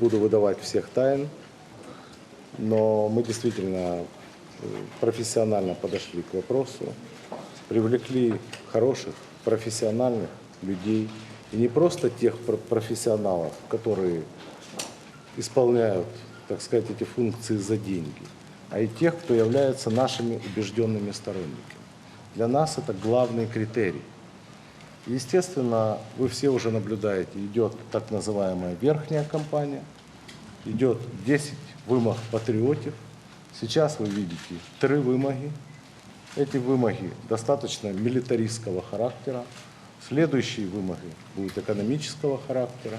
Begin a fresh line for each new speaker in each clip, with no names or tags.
буду выдавать всех тайн, но мы действительно э, профессионально подошли к вопросу, привлекли хороших, профессиональных людей, и не просто тех про- профессионалов, которые исполняют, так сказать, эти функции за деньги, а и тех, кто является нашими убежденными сторонниками. Для нас это главный критерий. Естественно, вы все уже наблюдаете, идет так называемая верхняя кампания, идет 10 вымог патриотов. Сейчас вы видите три вымоги. Эти вымоги достаточно милитаристского характера. Следующие вымоги будут экономического характера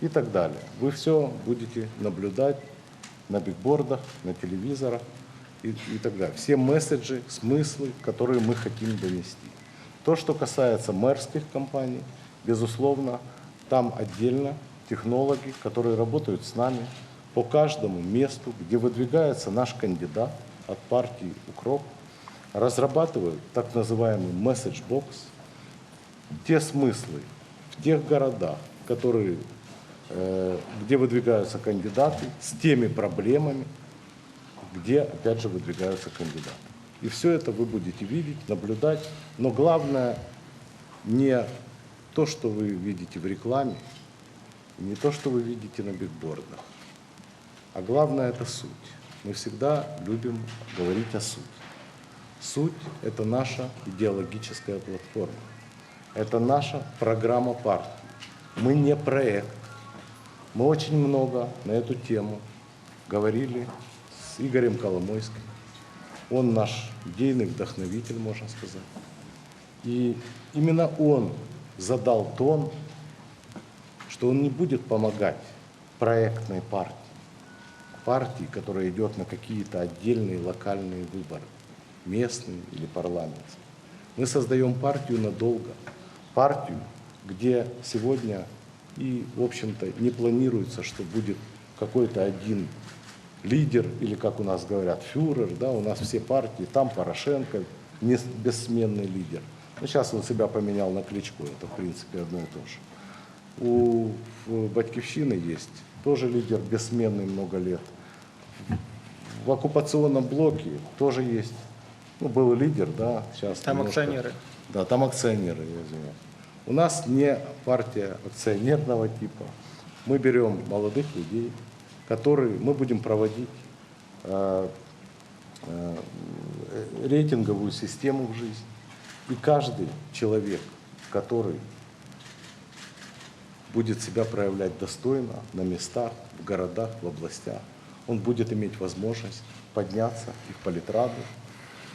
и так далее. Вы все будете наблюдать на бигбордах, на телевизорах и, и так далее. Все месседжи, смыслы, которые мы хотим донести. То, что касается мэрских компаний, безусловно, там отдельно технологи, которые работают с нами по каждому месту, где выдвигается наш кандидат от партии «Укроп», разрабатывают так называемый месседж-бокс, те смыслы в тех городах, которые, э, где выдвигаются кандидаты, с теми проблемами, где, опять же, выдвигаются кандидаты. И все это вы будете видеть, наблюдать. Но главное не то, что вы видите в рекламе, не то, что вы видите на бигбордах, а главное это суть. Мы всегда любим говорить о сути. Суть – это наша идеологическая платформа. Это наша программа партии. Мы не проект. Мы очень много на эту тему говорили с Игорем Коломойским. Он наш идейный вдохновитель, можно сказать. И именно он задал тон, что он не будет помогать проектной партии, партии, которая идет на какие-то отдельные локальные выборы, местные или парламентские. Мы создаем партию надолго, партию, где сегодня и, в общем-то, не планируется, что будет какой-то один лидер, или, как у нас говорят, фюрер, да, у нас все партии, там Порошенко, не- бессменный лидер. Ну, сейчас он себя поменял на Кличко, это, в принципе, одно и то же. У в Батьковщины есть тоже лидер бессменный много лет. В оккупационном блоке тоже есть, ну, был лидер, да, сейчас
Там
немножко-
акционеры.
Да, там акционеры, я извиняюсь. У нас не партия акционерного типа. Мы берем молодых людей, которые мы будем проводить э, э, рейтинговую систему в жизнь. И каждый человек, который будет себя проявлять достойно на местах, в городах, в областях, он будет иметь возможность подняться и в политраду,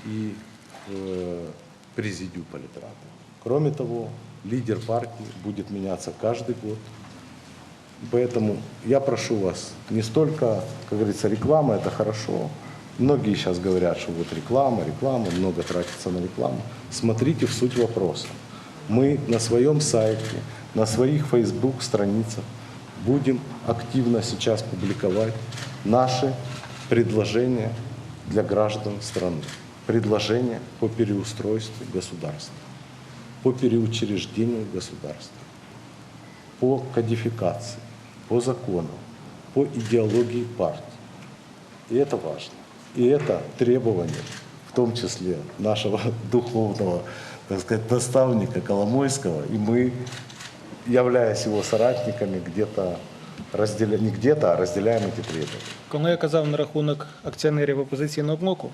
и в э, президию политрады. Кроме того, лидер партии будет меняться каждый год. Поэтому я прошу вас, не столько, как говорится, реклама, это хорошо. Многие сейчас говорят, что вот реклама, реклама, много тратится на рекламу. Смотрите в суть вопроса. Мы на своем сайте, на своих Facebook страницах будем активно сейчас публиковать наши предложения для граждан страны. Предложения по переустройству государства, по переучреждению государства по кодификации, по закону, по идеологии партии. И это важно. И это требование, в том числе нашего духовного, так сказать, наставника Коломойского, и мы, являясь его соратниками, где-то разделяем, не где-то, а разделяем эти требования.
Коли я казав на рахунок акціонерів опозиційного блоку,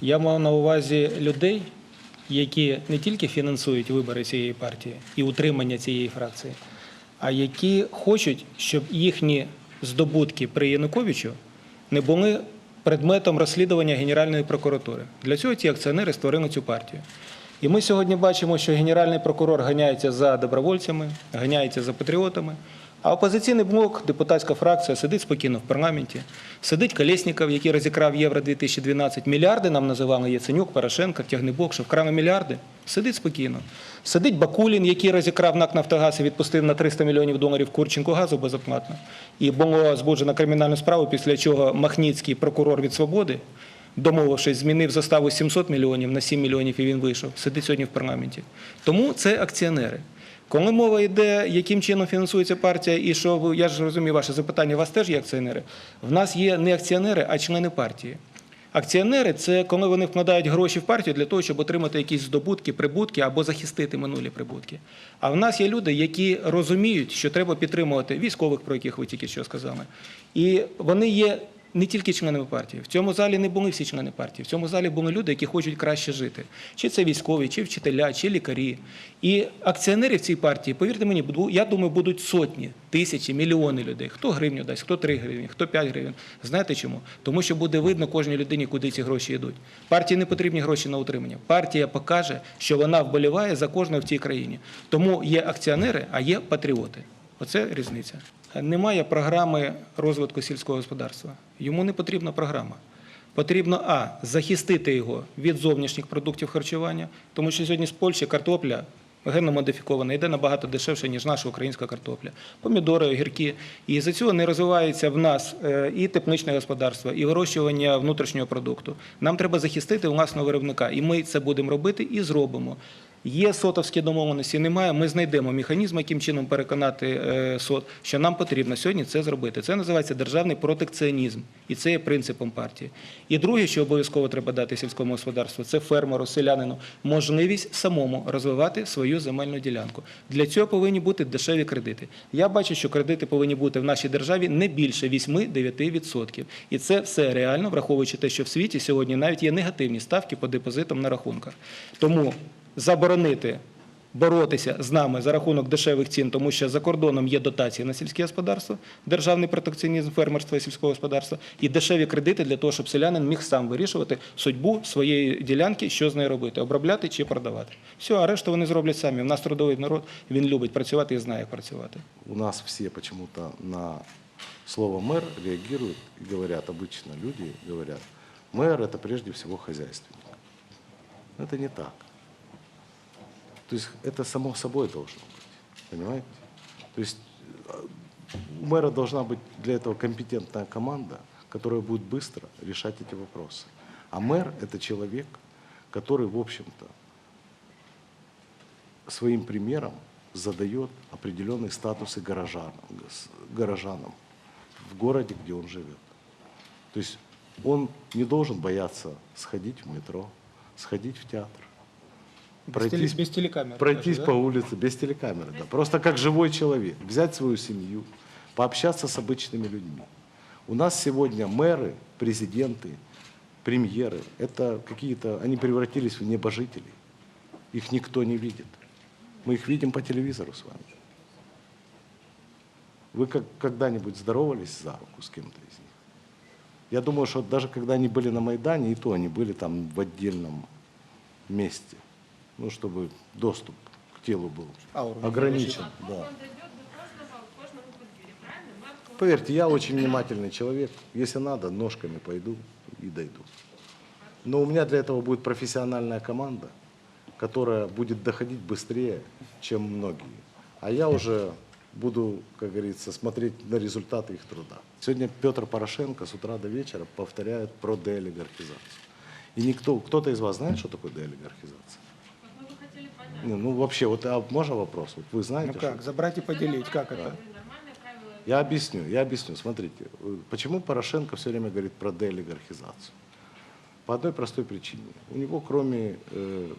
я мав на увазі людей, які не тільки фінансують вибори цієї партії і утримання цієї фракції, а які хочуть, щоб їхні здобутки при Януковичу не були предметом розслідування Генеральної прокуратури. Для цього ці акціонери створили цю партію. І ми сьогодні бачимо, що генеральний прокурор ганяється за добровольцями, ганяється за патріотами. А опозиційний блок, депутатська фракція сидить спокійно в парламенті. Сидить Колєсніков, який розікрав Євро 2012. Мільярди нам називали Яценюк, Порошенко, Тягнебок, що вкрали мільярди. Сидить спокійно. Сидить Бакулін, який розікрав НАК «Нафтогаз» і відпустив на 300 мільйонів доларів Курченко газу безоплатно. І було збуджено кримінальну справу, після чого Махніцький прокурор від свободи домовившись, змінив заставу 700 мільйонів на 7 мільйонів і він вийшов. Сидить сьогодні в парламенті. Тому це акціонери. Коли мова йде, яким чином фінансується партія, і що я ж розумію ваше запитання, у вас теж є акціонери. В нас є не акціонери, а члени партії. Акціонери це коли вони вкладають гроші в партію для того, щоб отримати якісь здобутки, прибутки або захистити минулі прибутки. А в нас є люди, які розуміють, що треба підтримувати військових, про яких ви тільки що сказали. І вони є не тільки членами партії. В цьому залі не були всі члени партії. В цьому залі були люди, які хочуть краще жити. Чи це військові, чи вчителя, чи лікарі. І акціонерів цій партії, повірте мені, я думаю, будуть сотні, тисячі, мільйони людей. Хто гривню дасть, хто 3 гривні, хто 5 гривень. Знаєте чому? Тому що буде видно кожній людині, куди ці гроші йдуть. Партії не потрібні гроші на утримання. Партія покаже, що вона вболіває за кожного в цій країні. Тому є акціонери, а є патріоти. Оце різниця. Немає програми розвитку сільського господарства. Йому не потрібна програма. Потрібно а захистити його від зовнішніх продуктів харчування, тому що сьогодні з Польщі картопля генно-модифікована йде набагато дешевше, ніж наша українська картопля. Помідори, огірки. І за цього не розвивається в нас е, і тепличне господарство, і вирощування внутрішнього продукту. Нам треба захистити власного виробника, і ми це будемо робити і зробимо. Є сотовські домовленості, немає. Ми знайдемо механізм, яким чином переконати е, сот, що нам потрібно сьогодні це зробити. Це називається державний протекціонізм, і це є принципом партії. І друге, що обов'язково треба дати сільському господарству, це фермеру, селянину можливість самому розвивати свою земельну ділянку. Для цього повинні бути дешеві кредити. Я бачу, що кредити повинні бути в нашій державі не більше 8-9%. І це все реально, враховуючи те, що в світі сьогодні навіть є негативні ставки по депозитам на рахунках. Тому заборонити боротися з нами за рахунок дешевих цін, тому що за кордоном є дотації на сільське господарство, державний протекціонізм фермерства і сільського господарства, і дешеві кредити для того, щоб селянин міг сам вирішувати судьбу своєї ділянки, що з нею робити, обробляти чи продавати. Все, а решту вони зроблять самі. У нас трудовий народ, він любить працювати і знає, як працювати.
У нас все почему-то на слово мэр реагируют и говорят, обычно люди говорят, мэр это прежде всего хозяйственник. Но Это не так. То есть это само собой должно быть, понимаете? То есть э, у мэра должна быть для этого компетентная команда, которая будет быстро решать эти вопросы. А мэр – это человек, который, в общем-то, своим примером задает определенные статусы горожан, горожанам в городе, где он живет. То есть он не должен бояться сходить в метро, сходить в театр, Пройтись-
без телекамер.
пройтись
даже, да?
по улице без телекамеры, да, просто как живой человек, взять свою семью, пообщаться с обычными людьми. У нас сегодня мэры, президенты, премьеры, это какие-то, они превратились в небожителей. Их никто не видит. Мы их видим по телевизору с вами. Вы как, когда-нибудь здоровались за руку с кем-то из них? Я думаю, что даже когда они были на Майдане, и то они были там в отдельном месте, ну, чтобы доступ к телу был
Ауру.
ограничен. Да. Поверьте, я очень внимательный человек. Если надо, ножками пойду и дойду. Но у меня для этого будет профессиональная команда, которая будет доходить быстрее, чем многие. А я уже буду, как говорится, смотреть на результаты их труда. Сегодня Петр Порошенко с утра до вечера повторяет про деолигархизацию. И никто, кто-то из вас знает, что такое деолигархизация?
Вот мы бы хотели понять.
Не, Ну, вообще, вот а можно вопрос? Вот вы знаете,
Ну
что
как, забрать и поделить, как это?
Я объясню, я объясню. Смотрите, э, почему Порошенко все время говорит про деолигархизацию? По одной простой причине. У него, кроме э,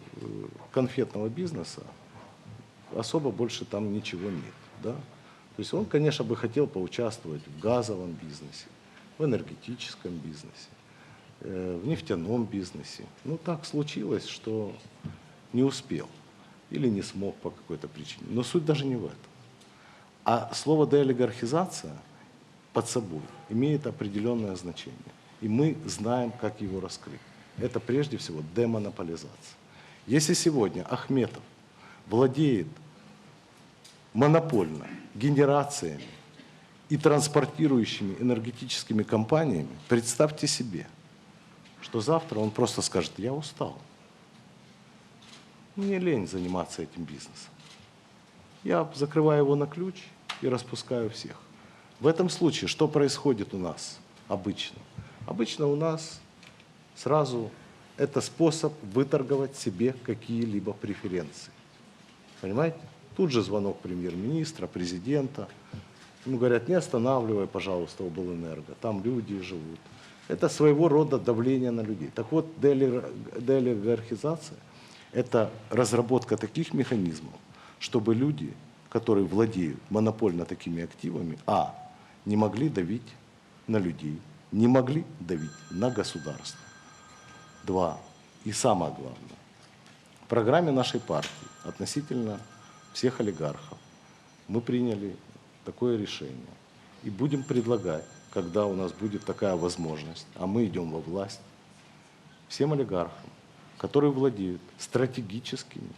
конфетного бизнеса, особо больше там ничего нет. Да? То есть он, конечно, бы хотел поучаствовать в газовом бизнесе, в энергетическом бизнесе, э, в нефтяном бизнесе. Ну, так случилось, что не успел или не смог по какой-то причине. Но суть даже не в этом. А слово деолигархизация под собой имеет определенное значение. И мы знаем, как его раскрыть. Это прежде всего демонополизация. Если сегодня Ахметов владеет монопольно генерациями и транспортирующими энергетическими компаниями, представьте себе, что завтра он просто скажет, я устал. Мне лень заниматься этим бизнесом. Я закрываю его на ключ и распускаю всех. В этом случае что происходит у нас обычно? Обычно у нас сразу это способ выторговать себе какие-либо преференции. Понимаете? Тут же звонок премьер-министра, президента. Ну, говорят, не останавливай, пожалуйста, облэнерго, там люди живут. Это своего рода давление на людей. Так вот, деолигархизация – это разработка таких механизмов, чтобы люди, которые владеют монопольно такими активами, а, не могли давить на людей, не могли давить на государство. Два. И самое главное. В программе нашей партии относительно всех олигархов мы приняли такое решение. И будем предлагать, когда у нас будет такая возможность, а мы идем во власть, всем олигархам, которые владеют стратегическими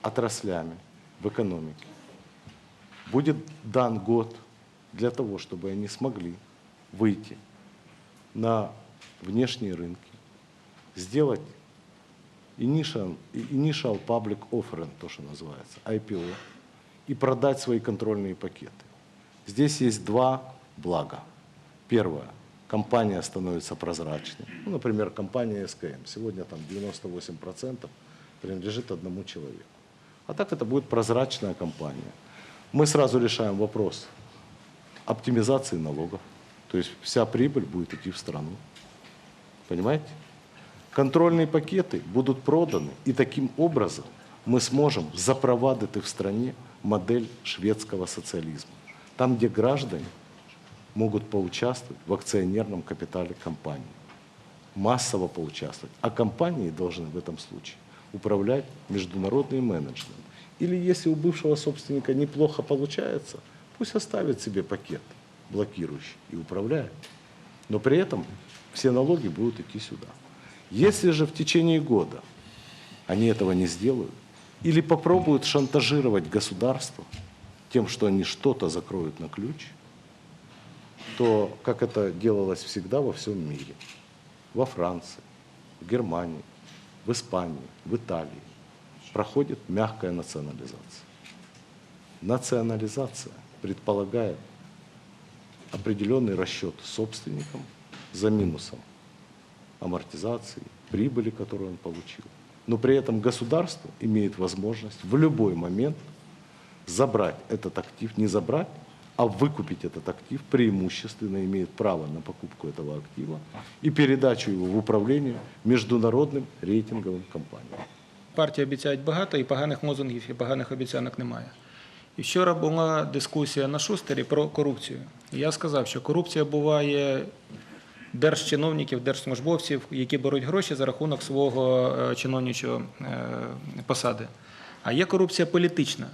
отраслями в экономике, будет дан год для того, чтобы они смогли выйти на внешние рынки, сделать initial, initial public offering, то, что называется, IPO, и продать свои контрольные пакеты. Здесь есть два блага. Первое. Компания становится прозрачной. Ну, например, компания СКМ. Сегодня там 98% принадлежит одному человеку. А так это будет прозрачная компания. Мы сразу решаем вопрос оптимизации налогов. То есть вся прибыль будет идти в страну. Понимаете? Контрольные пакеты будут проданы, и таким образом мы сможем запровадити в стране модель шведского социализма. Там, где граждане могут поучаствовать в акционерном капитале компании. Массово поучаствовать. А компании должны в этом случае управлять международный менеджмент. Или если у бывшего собственника неплохо получается, пусть оставит себе пакет блокирующий и управляет. Но при этом все налоги будут идти сюда. Если же в течение года они этого не сделают, или попробуют шантажировать государство тем, что они что-то закроют на ключ, то, как это делалось всегда во всем мире, во Франции, в Германии, в Испании, в Италии, проходит мягкая национализация. Национализация предполагает определенный расчет собственникам за минусом амортизации, прибыли, которую он получил. Но при этом государство имеет возможность в любой момент забрать этот актив, не забрать, а выкупить этот актив, преимущественно имеет право на покупку этого актива и передачу его в управление международным рейтинговым компаниям.
Партії обіцяють багато, і поганих лозунгів, і поганих обіцянок немає. І вчора була дискусія на шустері про корупцію. І я сказав, що корупція буває держчиновників, держслужбовців, які беруть гроші за рахунок свого е, чиновничого е, посади. А є корупція політична.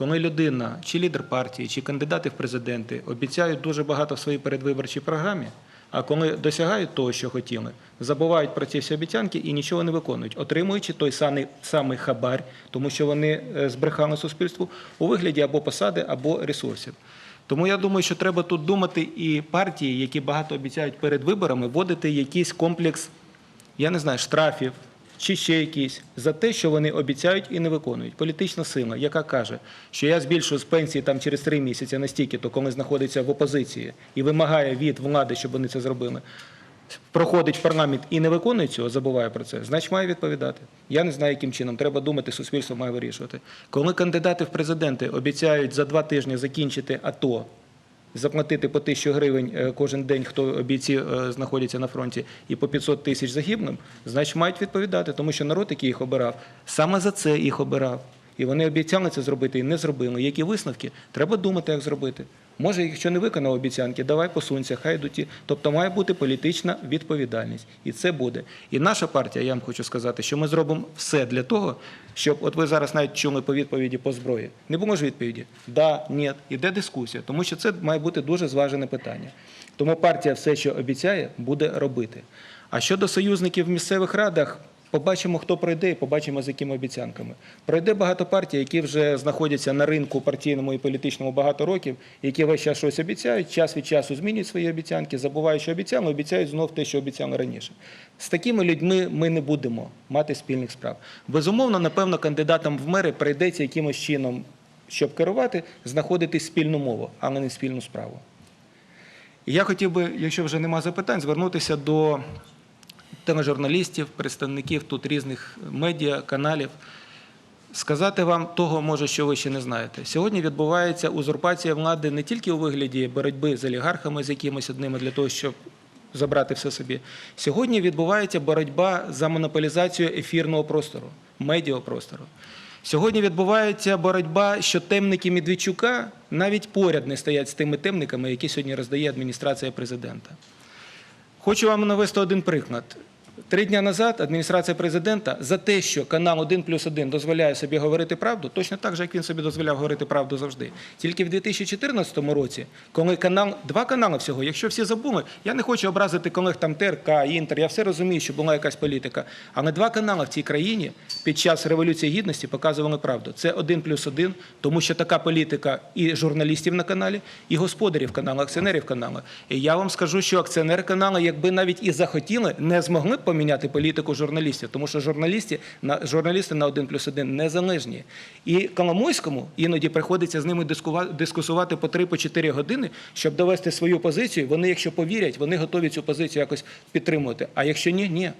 Коли людина, чи лідер партії, чи кандидати в президенти обіцяють дуже багато в своїй передвиборчій програмі, а коли досягають того, що хотіли, забувають про ці всі обіцянки і нічого не виконують, отримуючи той самий, самий хабар, тому що вони е, збрехали суспільству у вигляді або посади, або ресурсів. Тому я думаю, що треба тут думати і партії, які багато обіцяють перед виборами, вводити якийсь комплекс, я не знаю, штрафів чи ще якісь за те, що вони обіцяють і не виконують. Політична сила, яка каже, що я збільшую з пенсії там через три місяці настільки, то коли знаходиться в опозиції і вимагає від влади, щоб вони це зробили. Проходить в парламент і не виконує цього, забуває про це, значить має відповідати. Я не знаю, яким чином. Треба думати, суспільство має вирішувати. Коли кандидати в президенти обіцяють за два тижні закінчити АТО, заплатити по тисячу гривень е, кожен день, хто бійці е, знаходяться на фронті, і по 500 тисяч загиблим, значить мають відповідати, тому що народ, який їх обирав, саме за це їх обирав. І вони обіцяли це зробити і не зробили. Які висновки? Треба думати, як зробити. Може, якщо не виконав обіцянки, давай посунься, хай йдуть. Тобто має бути політична відповідальність. І це буде. І наша партія, я вам хочу сказати, що ми зробимо все для того, щоб, от ви зараз навіть чули по відповіді по зброї. Не було ж відповіді? Да, ні. Іде дискусія, тому що це має бути дуже зважене питання. Тому партія все, що обіцяє, буде робити. А щодо союзників в місцевих радах, Побачимо, хто пройде, і побачимо, з якими обіцянками. Пройде багато партій, які вже знаходяться на ринку партійному і політичному багато років, які весь час щось обіцяють, час від часу змінюють свої обіцянки, забувають, що обіцяли, обіцяють знов те, що обіцяли раніше. З такими людьми ми не будемо мати спільних справ. Безумовно, напевно, кандидатам в мери прийдеться якимось чином, щоб керувати, знаходити спільну мову, але не спільну справу. І я хотів би, якщо вже нема запитань, звернутися до тележурналістів, представників тут різних медіа, каналів. Сказати вам того, може, що ви ще не знаєте. Сьогодні відбувається узурпація влади не тільки у вигляді боротьби з олігархами, з якимись одними для того, щоб забрати все собі. Сьогодні відбувається боротьба за монополізацію ефірного простору, медіапростору. Сьогодні відбувається боротьба, що темники Медведчука навіть поряд не стоять з тими темниками, які сьогодні роздає адміністрація президента. Хочу вам навести один приклад. Три дні назад адміністрація президента за те, що канал 1 плюс 1 дозволяє собі говорити правду, точно так же, як він собі дозволяв говорити правду завжди. Тільки в 2014 році, коли канал, два канали всього, якщо всі забули, я не хочу образити колег там ТРК, Інтер, я все розумію, що була якась політика. Але два канали в цій країні під час Революції Гідності показували правду. Це 1 плюс 1, тому що така політика і журналістів на каналі, і господарів каналу, акціонерів каналу. І я вам скажу, що акціонери каналу, якби навіть і захотіли, не змогли б поміняти політику журналістів, тому що журналісти на журналісти на один плюс один незалежні. І Коломойському іноді приходиться з ними дискусувати по 3-4 години, щоб довести свою позицію. Вони, якщо повірять, вони готові цю позицію якось підтримувати. А якщо ні, ні.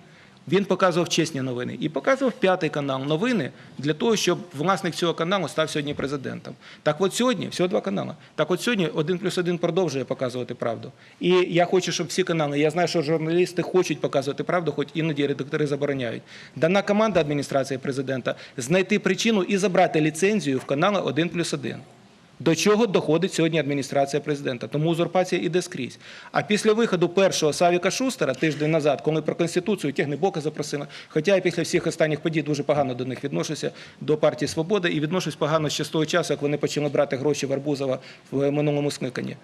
Він показував чесні новини і показував п'ятий канал новини для того, щоб власник цього каналу став сьогодні президентом. Так от сьогодні, всього два канали. Так от сьогодні один плюс один продовжує показувати правду. І я хочу, щоб всі канали, я знаю, що журналісти хочуть показувати правду, хоч іноді редактори забороняють. Дана команда адміністрації президента знайти причину і забрати ліцензію в канала 1 плюс 1. До чого доходить сьогодні адміністрація президента? Тому узурпація іде скрізь. А після виходу першого Савіка Шустера тиждень назад, коли про конституцію Тягнебока запросили, хоча я після всіх останніх подій дуже погано до них відношуся до партії Свобода і відношусь погано ще з того часу, як вони почали брати гроші в Арбузова в минулому скликанні.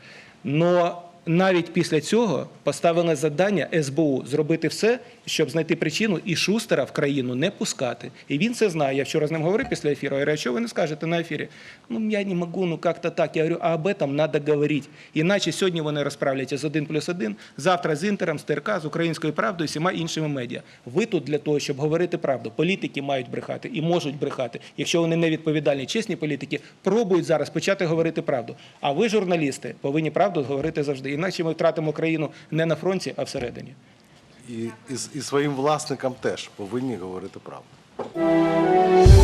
Но навіть після цього поставили завдання СБУ зробити все, щоб знайти причину і Шустера в країну не пускати. І він це знає. Я вчора з ним говорив після ефіру. Я говорю, а що ви не скажете на ефірі? Ну я не можу, ну як-то так. Я говорю, а об этом треба говорити. Іначе сьогодні вони розправляться з 1 плюс 1, завтра з Інтером, з ТРК, з Українською правдою всіма іншими медіа. Ви тут для того, щоб говорити правду. Політики мають брехати і можуть брехати. Якщо вони не відповідальні, чесні політики, пробують зараз почати говорити правду. А ви, журналісти, повинні правду говорити завжди. Іначе ми втратимо країну не на фронті, а всередині.
І, і, і своїм власникам теж повинні говорити правду.